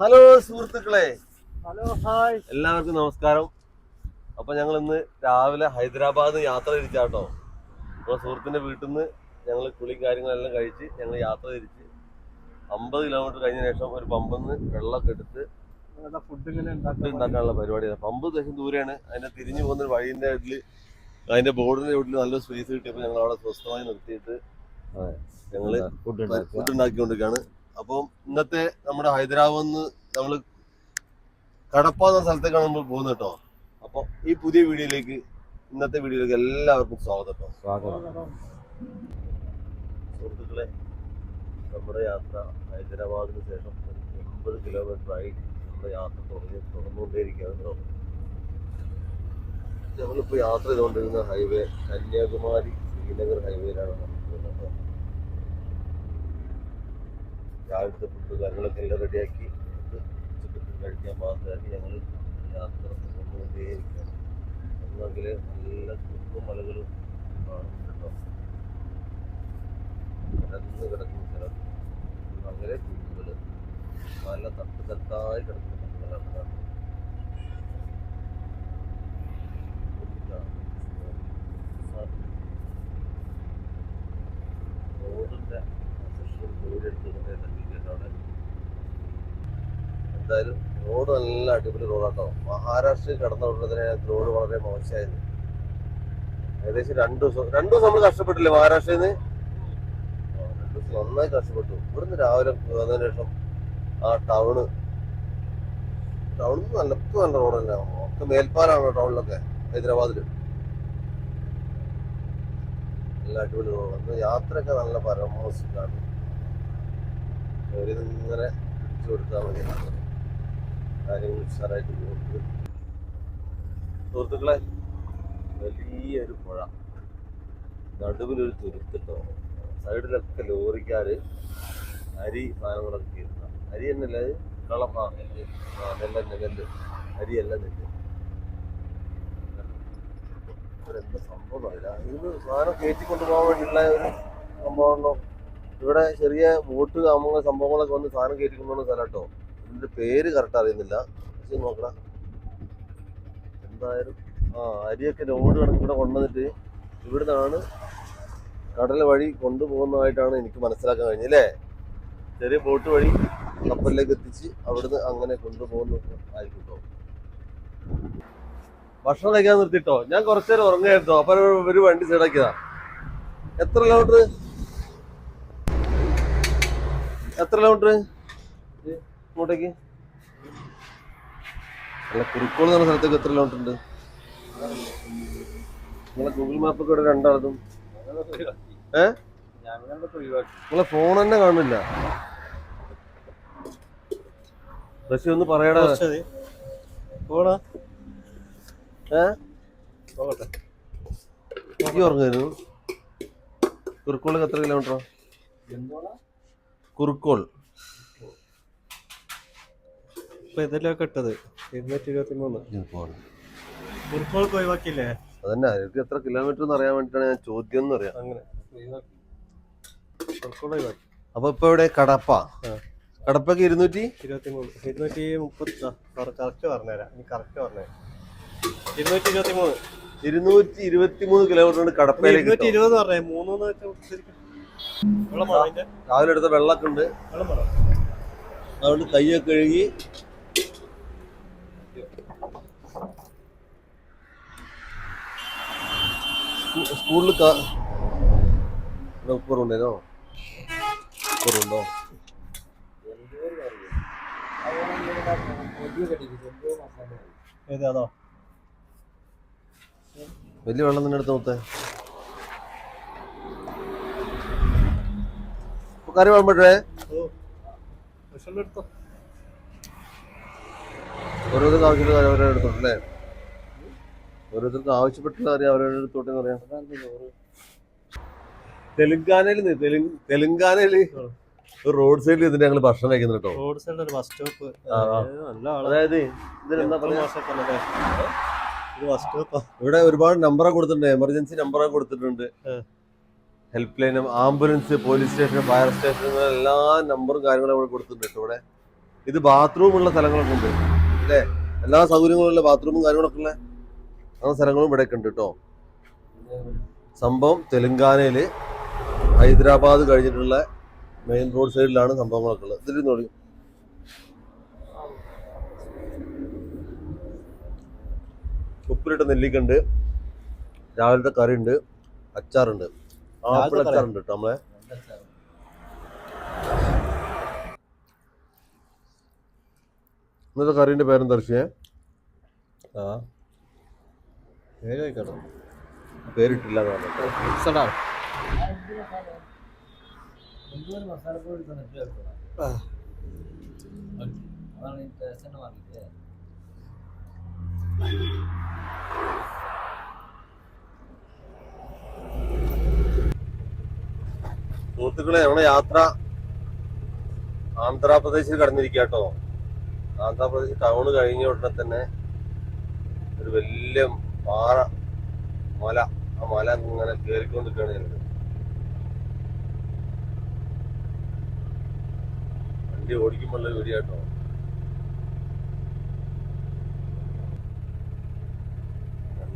Hello സുഹൃത്തുക്കളെ. Hello hi. എല്ലാവർക്കും നമസ്കാരം. അപ്പൊ ഞങ്ങൾ ഇന്ന് രാവിലെ ഹൈദരാബാദ് യാത്ര തിരിച്ചാട്ടോ. നമ്മുടെ സുഹൃത്തിന്റെ വീട്ടിൽ നിന്ന് ഞങ്ങൾ കുളി കാര്യങ്ങളെല്ലാം കഴിച്ച് ഞങ്ങൾ യാത്ര തിരിച്ച് അമ്പത് കിലോമീറ്റർ കഴിഞ്ഞ ശേഷം ഒരു പമ്പിൽ നിന്ന് വെള്ളമൊക്കെ എടുത്ത് ഫുഡ് ഉണ്ടാക്കാനുള്ള പരിപാടിയാണ് പമ്പ് ദേശം ദൂരെയാണ്. അതിന്റെ തിരിഞ്ഞു പോകുന്ന ഒരു വഴിന്റെ വീട്ടിൽ അതിന്റെ ബോർഡിന്റെ വീട്ടിൽ നല്ല സ്പേസ് കിട്ടിയപ്പോൾ ഞങ്ങൾ അവിടെ സ്വസ്ഥമായി നിർത്തിയിട്ട് ഞങ്ങൾ ഫുഡ് ഫുഡ് ഉണ്ടാക്കിക്കൊണ്ടിരിക്കുകയാണ് അപ്പം ഇന്നത്തെ നമ്മുടെ ഹൈദരാബാദിൽ നിന്ന് നമ്മൾ കടപ്പ എന്ന സ്ഥലത്തേക്കാണ് നമ്മൾ പോകുന്നത് കേട്ടോ. അപ്പം ഈ പുതിയ വീഡിയോയിലേക്ക് ഇന്നത്തെ വീഡിയോയിലേക്ക് എല്ലാവർക്കും സ്വാഗതം കേട്ടോ. സ്വാഗതം സുഹൃത്തുക്കളെ നമ്മുടെ യാത്ര ഹൈദരാബാദിന് ശേഷം എൺപത് കിലോമീറ്റർ ആയി നമ്മുടെ യാത്ര തുടങ്ങി തുടർന്നുകൊണ്ടേയിരിക്കുകയാണ് കേട്ടോ. നമ്മളിപ്പോൾ യാത്ര ചെയ്തുകൊണ്ടിരുന്ന ഹൈവേ കന്യാകുമാരി ശ്രീനഗർ ഹൈവേയിലാണ് നമ്മൾ പോകുന്നത് രാവിലത്തെ ഫുഡ് കാര്യങ്ങളൊക്കെ എല്ലാം റെഡിയാക്കി ഉച്ചയ്ക്ക് കഴിക്കാൻ പാകത്തിലാക്കി ഞങ്ങൾ യാത്ര തുടർന്നുകൊണ്ടേയിരിക്കുകയാണ് ഒന്നെങ്കിൽ നല്ല കുന്നും മലകളും കാണുന്നുണ്ടോ കിടന്ന് കിടക്കുന്ന സ്ഥലം അങ്ങനെ കുന്നുകൾ നല്ല തട്ട് തട്ടായി കിടക്കുന്ന റോഡ് നല്ല അടിപൊളി റോഡാട്ടോ മഹാരാഷ്ട്രയിൽ കടന്ന ഉടനെ റോഡ് വളരെ മോശമായിരുന്നു. ഏകദേശം രണ്ടു ദിവസം രണ്ടു ദിവസം നമ്മൾ കഷ്ടപ്പെട്ടില്ലേ മഹാരാഷ്ട്രയിൽ നിന്ന് രണ്ടു ദിവസം നന്നായി കഷ്ടപ്പെട്ടു. ഇവിടുന്ന് രാവിലെ വന്നതിന് ശേഷം ആ ടൗണ് ടൗണിൽ നല്ല നല്ല റോഡല്ല ഒക്കെ മേൽപ്പാലാണ് ടൗണിലൊക്കെ ഹൈദരാബാദിൽ നല്ല അടിപൊളി റോഡ് യാത്രയൊക്കെ നല്ല പരമോസിലാണ്. ഇങ്ങനെ പിടിച്ചു കൊടുത്താൽ മതി. കാര്യങ്ങൾ ഉഷാറായിട്ട് പോകുന്നത്. സുഹൃത്തുക്കളെ വലിയൊരു പുഴ. നടുവിലൊരു തുരുത്തിട്ടോ സൈഡിലൊക്കെ ലോറിക്കാർ അരി സാധനങ്ങളൊക്കെ കയറുന്ന അരി എന്നല്ല കളം നെല്ല്. നെല്ല് അരിയല്ല നെല്ല്. ഇവരെന്താ സംഭവം അറിയില്ല. ഇത് സാധനം കയറ്റിക്കൊണ്ട് കൊണ്ടുപോകാൻ വേണ്ടിയുള്ള ഒരു സംഭവമാണല്ലോ. ഇവിടെ ചെറിയ ബോട്ട് കാമുക സംഭവങ്ങളൊക്കെ വന്ന് സാധനം കയറ്റി കൊണ്ടുപോകുന്ന സ്ഥലം കേട്ടോ. ഇതിന്റെ പേര് കറക്റ്റ് അറിയുന്നില്ല. പക്ഷെ നോക്കടാ. എന്തായാലും ആ അരിയൊക്കെ ലോഡ് കണക്ക് ഇവിടെ കൊണ്ടുവന്നിട്ട് ഇവിടുന്നാണ് കടൽ വഴി കൊണ്ടുപോകുന്നതായിട്ടാണ് എനിക്ക് മനസ്സിലാക്കാൻ കഴിഞ്ഞല്ലേ ചെറിയ ബോട്ട് വഴി കപ്പലിലേക്ക് എത്തിച്ച് അവിടുന്ന് അങ്ങനെ കൊണ്ടുപോകുന്ന ആയിരിക്കും കേട്ടോ ഭക്ഷണം കഴിക്കാൻ നിർത്തിട്ടോ? ഞാൻ കുറച്ചേരം ഉറങ്ങായിരുന്നു. അപ്പൊ ഒരു വണ്ടി സൈഡാക്കിയതാ എത്ര കിലോമീറ്റർ എത്ര കിലോമീറ്റർ ഇങ്ങോട്ടേക്ക്. അല്ല കുറുക്കോൾ എന്ന് പറഞ്ഞ സ്ഥലത്തേക്ക് എത്ര കിലോമീറ്റർ ഉണ്ട്? നിങ്ങളെ ഗൂഗിൾ മാപ്പൊക്കെ ഇവിടെ രണ്ടാളതും ഏ? നിങ്ങളെ ഫോൺ തന്നെ കാണില്ല ബസ് ഒന്ന് പറയടാ. പോണോ ഏ? പോകട്ടെ. എനിക്ക് ഉറങ്ങായിരുന്നു. കുറുക്കോളിൽ എത്ര കിലോമീറ്ററോ കുറുക്കോൾ. ഇപ്പൊ ഇതിലൊക്കെ ഇട്ടത്? ഇരുന്നൂറ്റി ഇരുപത്തി മൂന്ന്. ഒഴിവാക്കിയില്ലേ? അതന്നെ എനിക്ക് എത്ര കിലോമീറ്റർ എന്ന് അറിയാൻ വേണ്ടിട്ടാണ് ഞാൻ ചോദ്യം എന്ന് അറിയാം അങ്ങനെ. ഒഴിവാക്കി. അപ്പൊ ഇപ്പൊ ഇവിടെ കടപ്പ. ആ. കടപ്പക്ക് ഇരുന്നൂറ്റി? ഇരുപത്തി മൂന്ന് ഇരുന്നൂറ്റി മുപ്പത്തി കറക്റ്റ് പറഞ്ഞുതരാം. ഇനി കറക്റ്റ് പറഞ്ഞുതരാം. ഇരുന്നൂറ്റി ഇരുപത്തി മൂന്ന് ഇരുന്നൂറ്റി ഇരുപത്തി മൂന്ന് കിലോമീറ്റർ ഉണ്ട് കടപ്പയിലേക്ക് ഇരുന്നൂറ്റി. ഇരുപത് പറഞ്ഞേ. മൂന്നെന്ന് വെച്ചാൽ ശരിക്കും വെള്ളം വേണം അതിന്റെ? രാവിലെ എടുത്ത വെള്ളമൊക്കെ ഉണ്ട്. വെള്ളം വേണം അതുകൊണ്ട് കൈയൊക്കെ കഴുകി സ്കൂളിൽ കുറവുണ്ടോ കുറവുണ്ടോ? വലിയ വെള്ളം തന്നെ എടുത്ത് മുത്തേ? കറി വേണ്ടേ ഓരോരോ ആവശ്യമുള്ള കാര്യം അവരെ എടുത്തോട്ടല്ലേ ഓരോരുത്തർക്ക് ആവശ്യപ്പെട്ടുള്ള അറിയാം അവരുടെ എടുത്തോട്ടെ പറയാം. തെലുങ്കാനയിൽ തെലുങ്കാനയിൽ റോഡ് സൈഡിൽ ഇതിന്റെ ഞങ്ങൾ ഭക്ഷണം കഴിക്കുന്നു കേട്ടോ. റോഡ് സൈഡിൽ ഒരു ബസ് സ്റ്റോപ്പ് അതായത് ഇതിലെന്താ ഇവിടെ ഒരുപാട് നമ്പറൊക്കെ കൊടുത്തിട്ടുണ്ട്. എമർജൻസി നമ്പറൊക്കെ കൊടുത്തിട്ടുണ്ട്. ഹെൽപ്പ് ലൈനും ambulance police station fire station എല്ലാ നമ്പറും കാര്യങ്ങളും ഇവിടെ കൊടുത്തിട്ടുണ്ട് കേട്ടോ ഇവിടെ. ഇത് ബാത്റൂമുള്ള സ്ഥലങ്ങളൊക്കെ ഉണ്ട്. അല്ലേ? എല്ലാ സൗകര്യങ്ങളും ഉള്ള ബാത്റൂമും കാര്യങ്ങളൊക്കെ ഉള്ള ആ സ്ഥലങ്ങളും ഇവിടെ ഉണ്ട് കേട്ടോ. സംഭവം തെലുങ്കാനയിൽ ഹൈദരാബാദ് കഴിഞ്ഞിട്ടുള്ള മെയിൻ റോഡ് സൈഡിലാണ് സംഭവങ്ങളൊക്കെ ഉള്ളത്. ഇതിൽ നോക്കി. ഉപ്പിലിട്ട നെല്ലിക്കുണ്ട് രാവിലത്തെ കറി ഉണ്ട് അച്ചാറുണ്ട്. ആപ്പിൾ അച്ചാറുണ്ട് കേട്ടോ നമ്മളെ. ഇന്നത്തെ കറിന്റെ പേരെന്താ ദർശിയെ ആ. പേര് ചോദിക്കട്ടോ പേരിട്ടില്ല സുഹൃത്തുക്കളെ നമ്മുടെ യാത്ര ആന്ധ്രാപ്രദേശിൽ കടന്നിരിക്കുക ആന്ധ്രാപ്രദേശ് ടൗൺ കഴിഞ്ഞ ഉടനെ തന്നെ ഒരു വലിയ പാറ മല. ആ മല ഇങ്ങനെ കയറിക്കൊണ്ടിരിക്കുകയാണ് ഞങ്ങൾ വണ്ടി ഓടിക്കുമ്പോഴുള്ള വീടിയാട്ടോ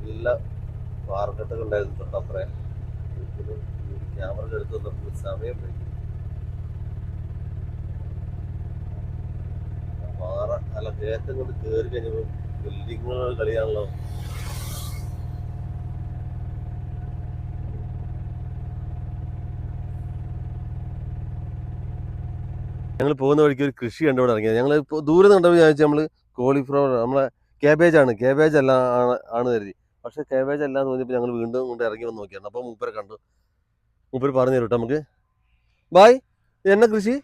നല്ല പാറക്കെട്ടൊക്കെ ഉണ്ടായിരുന്നു തൊട്ടപ്പുറേ ക്യാമറ എടുത്ത് വന്നപ്പോൾ സമയം പോയി. പാറ അല്ല കയറ്റം കൊണ്ട് കയറി കഴിഞ്ഞപ്പോൾ ബിൽഡിങ്ങുകൾ കളിയാണല്ലോ. ഞങ്ങൾ പോകുന്ന വഴിക്ക് ഒരു കൃഷി കണ്ടു ഇവിടെ ഇറങ്ങിയത്. ഞങ്ങൾ ഇപ്പോൾ ദൂരെ കണ്ടപ്പോൾ വിചാരിച്ചു നമ്മൾ കോളിഫ്ലവർ നമ്മളെ കാബേജ് ആണ്. കാബേജ് അല്ല ആണ് ആണ് കരുതി. പക്ഷെ കാബേജ് അല്ല എന്ന് തോന്നിയപ്പോൾ ഞങ്ങൾ വീണ്ടും കൊണ്ട് ഇറങ്ങി വന്ന് നോക്കിയാണ് അപ്പോൾ മൂപ്പരെ കണ്ടു. മൂപ്പര് പറഞ്ഞു തരും നമുക്ക്. ബായ് എന്നാ കൃഷി?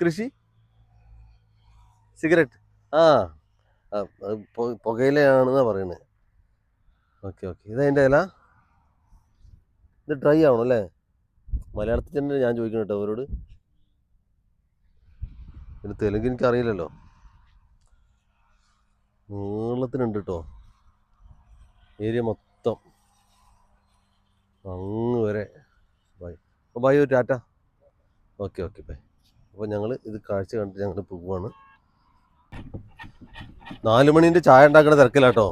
കൃഷി? സിഗരറ്റ്. ആ പുകയിലാണെന്നാണ് പറയുന്നത് ഓക്കെ ഓക്കെ. ഇതതിന്റെ ഇല? ഇത് ഡ്രൈ ആവണം അല്ലേ മലയാളത്തിൽ തന്നെ ഞാൻ ചോദിക്കണം കേട്ടോ അവരോട്. പിന്നെ തെലുങ്ക് എനിക്ക് അറിയില്ലല്ലോ നീളത്തിനുണ്ട് കേട്ടോ ഏരിയ മൊത്തം. അങ്ങ് വരെ. ബൈ അപ്പോൾ ബൈ ഒരു ടാറ്റ. ഓക്കെ ഓക്കെ ബൈ അപ്പോൾ ഞങ്ങൾ ഇത് കാഴ്ച കണ്ടിട്ട് ഞങ്ങൾ പോവാണ്. നാല് മണീന്റെ ചായ ഉണ്ടാക്കുന്ന തിരക്കിലാട്ടോ.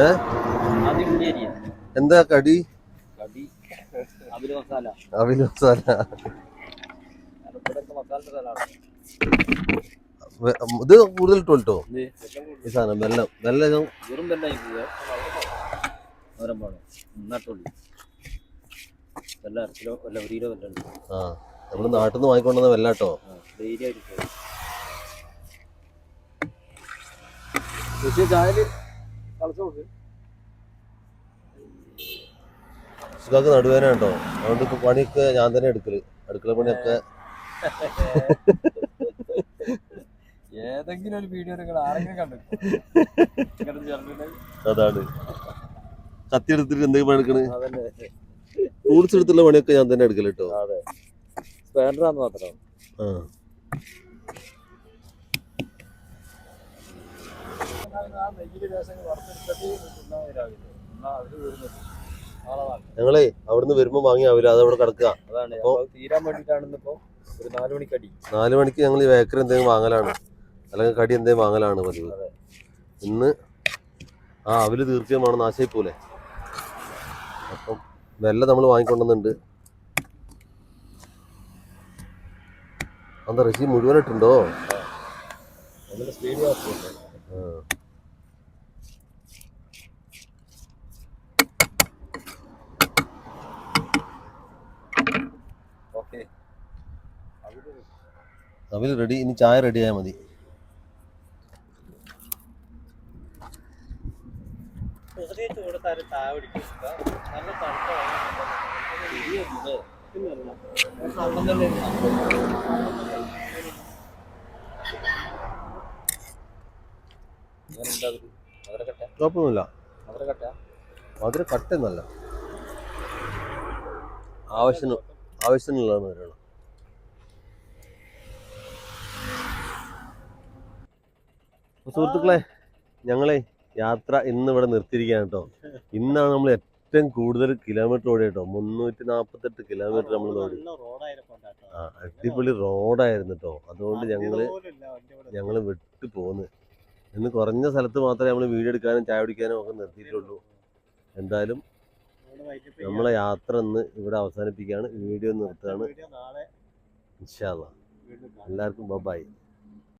ഏ? എന്താ കടി? അവിൽ മസാല. ഇത് കൂടുതൽ ഇട്ടു കേട്ടോ ഈ സാധനം വെല്ലം. വെല്ലം വെറും നട്ടുള്ളി അര കിലോ വല്ല ഒരു കിലോ വെള്ളം ആ നമ്മൾ നാട്ടിൽ നിന്ന് വാങ്ങിക്കൊണ്ടുവന്ന വെല്ല കേട്ടോ ഡെയിലി പക്ഷേ ചായൽ സുഖാക്ക് നടുവേന കേട്ടോ അതുകൊണ്ട് ഇപ്പൊ പണിയൊക്കെ ഞാൻ തന്നെ എടുക്കൽ. അടുക്കള പണിയൊക്കെ ഏതെങ്കിലും ഒരു വീഡിയോ നിങ്ങൾ ആരെങ്കിലും കണ്ടു? അതാണ്. കത്തി എടുത്തിട്ട് എന്തെങ്കിലും പണി എടുക്കണ്? ഫ്രൂട്ട്സ് എടുത്തുള്ള പണിയൊക്കെ ഞാൻ തന്നെ എടുക്കല കേട്ടോ സ്പാൻഡറാന്ന് മാത്രം. ആ. നെയ്യിൽ രസം വറുത്തെടുത്തിട്ട് അവർ നാളെ ഞങ്ങളേ അവിടുന്ന് വരുമ്പോ വാങ്ങിയാവില്ല അത് അവിടെ കിടക്കുക നാല് മണിക്ക് ഞങ്ങൾ ഈ ബേക്കറി എന്തെങ്കിലും വാങ്ങലാണ്. അല്ലെങ്കിൽ കടി എന്തെങ്കിലും വാങ്ങലാണ് പതിവ്. അതെ. ഇന്ന് ആ അവൽ തീർച്ചയായും നാശമായി പോലെ അപ്പം വെല്ല നമ്മൾ വാങ്ങിക്കൊണ്ടുവന്നുണ്ട് എന്താ റഷി മുഴുവനായിട്ടുണ്ടോ സ്പീഡ് ആ. ഓക്കെ അവൽ റെഡി ഇനി ചായ റെഡി ആയാൽ മതി. കുഴപ്പമൊന്നുമില്ല. മധുര കട്ടൊന്നല്ല ആവശ്യത്തിന് ആവശ്യത്തിനുള്ള മധുരമാണ്. സുഹൃത്തുക്കളെ ഞങ്ങളെ യാത്ര ഇന്ന് ഇവിടെ നിർത്തിയിരിക്കുകയാണ് കേട്ടോ. ഇന്നാണ് നമ്മൾ ഏറ്റവും കൂടുതൽ കിലോമീറ്റർ ഓടി കേട്ടോ. മുന്നൂറ്റി നാപ്പത്തെട്ട് കിലോമീറ്റർ നമ്മൾ ഓടി. ആ അടിപൊളി റോഡായിരുന്നു കേട്ടോ. അതുകൊണ്ട് ഞങ്ങൾ ഞങ്ങൾ വിട്ടു പോന്ന്. ഇന്ന് കുറഞ്ഞ സ്ഥലത്ത് മാത്രമേ നമ്മൾ വീഡിയോ എടുക്കാനും ചായ കുടിക്കാനും ഒക്കെ നിർത്തിയിട്ടുള്ളൂ. എന്തായാലും നമ്മളെ യാത്ര ഇന്ന് ഇവിടെ അവസാനിപ്പിക്കുകയാണ്. വീഡിയോ നിർത്തുകയാണ്. ഇൻഷാല്ല എല്ലാവർക്കും ബൈ